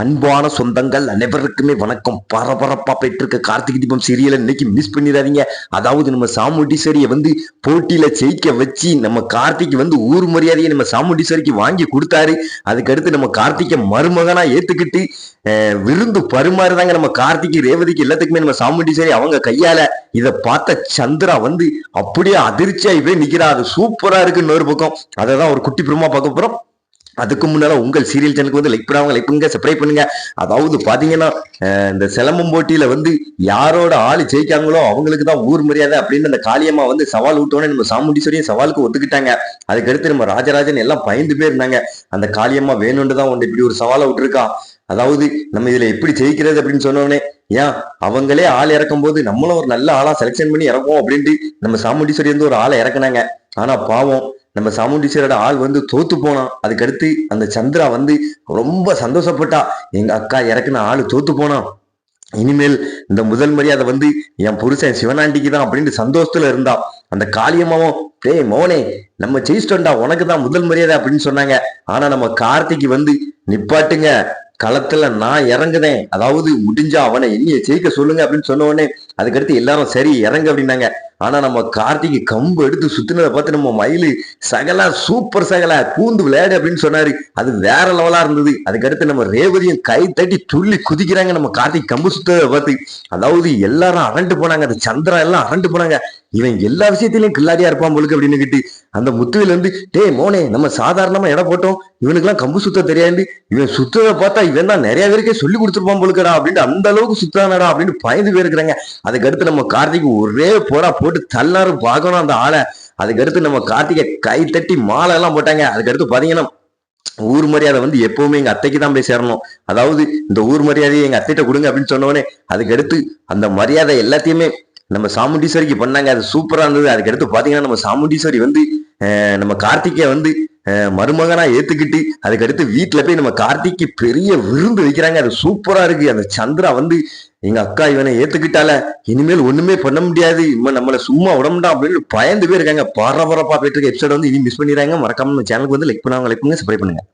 அன்பான சொந்தங்கள் அனைவருக்குமே வணக்கம். பரபரப்பா போயிட்டு இருக்க கார்த்திகை தீபம் சீரியலை இன்னைக்கு மிஸ் பண்ணிடாதீங்க. அதாவது நம்ம சாமுண்டீஸ்வரியை வந்து போட்டியில ஜெயிக்க வச்சு நம்ம கார்த்திக் வந்து ஊர் மரியாதையை நம்ம சாமுண்டீஸ்வரிக்கு வாங்கி கொடுத்தாரு. அதுக்கடுத்து நம்ம கார்த்திகை மருமகனா ஏத்துக்கிட்டு விருந்து பருமாறுதாங்க நம்ம கார்த்திக் ரேவதிக்கு எல்லாத்துக்குமே நம்ம சாமுண்டீஸ்வரி அவங்க கையால இதை பார்த்த சந்திரா வந்து அப்படியே அதிர்ச்சியா போய் நிக்கிறா அது சூப்பரா இருக்கு இன்னொரு பக்கம். அதை தான் ஒரு குட்டி பிரமா பார்க்க போறோம். அதுக்கு முன்னால உங்கள் சீரியல் சேனலுக்கு வந்து லைக் பண்ணாங்க லைக் பண்ணுங்க சப்ஸ்கிரைப் பண்ணுங்க. அதாவது பாத்தீங்கன்னா இந்த சிலம்பம் போட்டியில வந்து யாரோட ஆள் ஜெயிக்காங்களோ அவங்களுக்கு தான் ஊர் மரியாதை அப்படின்னு அந்த காளியம்மா வந்து சவால் விட்டோன்னே நம்ம சாமுண்டீஸ்வரியும் சவாலுக்கு ஒத்துக்கிட்டாங்க. அதுக்கடுத்து நம்ம ராஜராஜன் எல்லாம் பயந்து போயிருந்தாங்க. அந்த காளியம்மா வேணும்னு தான் உன்னை இப்படி ஒரு சவாலை விட்டுருக்கா. அதாவது நம்ம இதுல எப்படி ஜெயிக்கிறது அப்படின்னு சொன்னோடனே ஏன் அவங்களே ஆள் இறக்கும் போது நம்மளும் ஒரு நல்ல ஆளா செலெக்ஷன் பண்ணி இறக்குவோம் அப்படின்ட்டு நம்ம சாமுண்டீஸ்வரி வந்து ஒரு ஆளை இறக்குனாங்க. ஆனா பாவம் நம்ம சாமுண்டீஸ்வரோட ஆள் வந்து தோத்து போனான். அதுக்கடுத்து அந்த சந்திரா வந்து ரொம்ப சந்தோஷப்பட்டா. எங்க அக்கா இறக்குன ஆள் தோத்து போனான். இனிமேல் இந்த முதல் மரியாதை வந்து என் புருஷன் சிவனாண்டிக்கு தான் அப்படின்ட்டு சந்தோஷத்துல இருந்தா அந்த காளியம்மாவும் டேய் மோனே நம்ம ஜெயிச்சிட்டோம்டா உனக்கு தான் முதல் மரியாதை அப்படின்னு சொன்னாங்க. ஆனா நம்ம கார்த்திக்கு வந்து நிப்பாட்டுங்க களத்துல நான் இறங்குதேன் அதாவது முடிஞ்சா அவனை என்னைய ஜெயிக்க சொல்லுங்க அப்படின்னு சொன்ன உடனே அதுக்கடுத்து எல்லாரும் சரி இறங்கு அப்படின்னாங்க. ஆனா நம்ம கார்த்திகை கம்பு எடுத்து சுத்தினதை பார்த்து நம்ம மயில் சகலா சூப்பர் சகலா கூந்து விளையாடு அப்படின்னு சொன்னாரு. அது வேற லெவலா இருந்தது. அதுக்கடுத்து நம்ம ரேவதியும் கை தட்டி துள்ளி குதிக்கிறாங்க நம்ம கார்த்திகை கம்பு சுத்ததை பார்த்து. அதாவது எல்லாரும் அரண்டு போனாங்க. அந்த சந்திரா எல்லாம் அரண்டு போனாங்க. இவன் எல்லா விஷயத்திலையும் கில்லாடியா இருப்பான் போலுக்கு அப்படின்னு அந்த முத்துவில இருந்து டேய் மோனே நம்ம சாதாரணமா எடை போட்டோம். இவனுக்கெல்லாம் கம்பு சுத்த தெரியாது இவன் சுத்ததை பார்த்தா இவன் தான் நிறைய பேருக்கே சொல்லி கொடுத்துருப்பான் போலுக்கடா அப்படின்ட்டு அந்த அளவுக்கு சுத்தானடா அப்படின்னு பயந்து போயிருக்கிறாங்க. அதுக்கடுத்து நம்ம கார்த்திக் ஒரே போடா போட்டு தள்ளாரு பார்க்கணும் அந்த ஆளை. அதுக்கடுத்து நம்ம கார்த்திகை கை தட்டி மாலை எல்லாம் போட்டாங்க அதுக்கடுத்து பாத்தீங்கன்னா ஊர் மரியாதை வந்து எப்பவுமே எங்க அத்தைக்கு தான் போய் சேரணும். அதாவது இந்த ஊர் மரியாதையை எங்க அத்தைகிட்ட கொடுங்க அப்படின்னு சொன்னோடனே அதுக்கடுத்து அந்த மரியாதை எல்லாத்தையுமே நம்ம சாமுண்டீஸ்வரிக்கு பண்ணாங்க அது சூப்பராக இருந்தது. அதுக்கடுத்து பார்த்தீங்கன்னா நம்ம சாமுண்டீஸ்வரி வந்து நம்ம கார்த்திகை வந்து மருமகனாக மருமகனா ஏத்துக்கிட்டு அதுக்கடுத்து வீட்டுல போய் நம்ம கார்த்திக்கு பெரிய விருந்து வைக்கிறாங்க. அது சூப்பரா இருக்கு. அந்த சந்திரா வந்து எங்க அக்கா இவனை ஏத்துக்கிட்டால இனிமேல் ஒண்ணுமே பண்ண முடியாது. இவன் நம்மள சும்மா உடம்புடா அப்படின்னு பயந்து போயிருக்காங்க. பரபரப்பா போயிட்டு இருக்க எபிசோட் வந்து இனி மிஸ் பண்ணிடுறாங்க. மறக்காம நம்ம சேனலுக்கு வந்து லைக் பண்ணுவாங்க. லைக் பண்ணுங்க சப்ஸ்கிரைப் பண்ணுங்க.